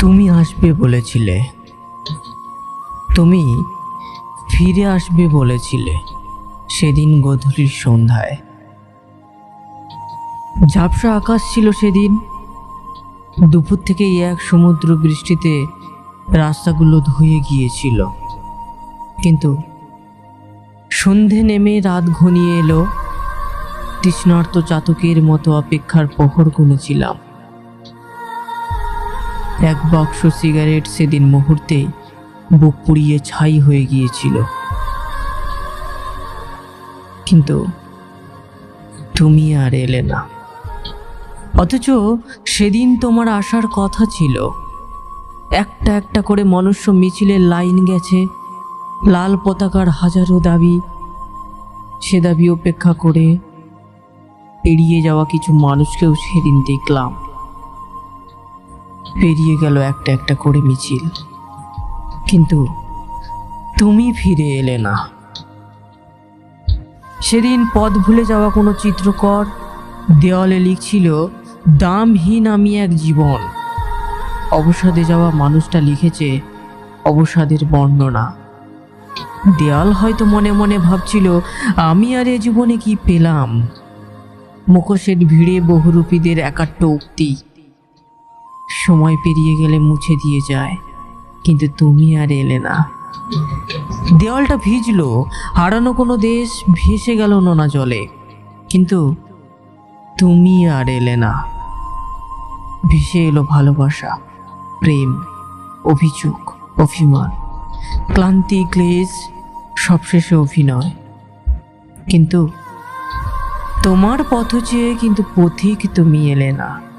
তুমি আসবে বলেছিলে। তুমি ফিরে আসবে বলেছিলে সেদিন গধূলির সন্ধ্যায়। ঝাপসা আকাশ ছিল সেদিন। দুপুর থেকে এক সমুদ্র বৃষ্টিতে রাস্তাগুলো ধুয়ে গিয়েছিল। কিন্তু সন্ধে নেমে রাত ঘনিয়ে এলো। তৃষ্ণার্ত চাতকের মতো অপেক্ষার প্রহর গুনেছিলাম। এক বাক্স সিগারেট সেদিন মুহূর্তে বুক পুড়িয়ে ছাই হয়ে গিয়েছিল। কিন্তু তুমি আর এলে না। অথচ সেদিন তোমার আসার কথা ছিল। একটা একটা করে মনুষ্য মিছিলের লাইন গেছে, লাল পতাকার হাজারো দাবি, সে দাবি উপেক্ষা করে এড়িয়ে যাওয়া কিছু মানুষকেও সেদিন দেখলাম। পেরিয়ে গেল একটা একটা করে মিছিল। কিন্তু তুমি ফিরে এলে না। সেদিন পথ ভুলে যাওয়া কোনো চিত্রকর দেওয়ালে লিখছিল, দামহীন আমি এক জীবন। অবসাদে যাওয়া মানুষটা লিখেছে, অবসাদের বর্ণনা। দেয়াল হয়তো মনে মনে ভাবছিল, আমি আর এ জীবনে কি পেলাম? মুখোশের ভিড়ে বহুরূপীদের একাট্ট উক্তি। সময় পেরিয়ে গেলে মুছে দিয়ে যায়। কিন্তু তুমি আর এলে না। দেওয়ালটা ভিজলো, হারানো কোনো দেশ ভেসে গেল নোনা জলে। কিন্তু তুমি আর এলে না। ভেসে এলো ভালোবাসা, প্রেম, অভিযোগ, অভিমান, ক্লান্তি, ক্লেশ, সবশেষে অভিনয়। কিন্তু তোমার পথ চেয়ে কিন্তু পথিক তুমি এলে না।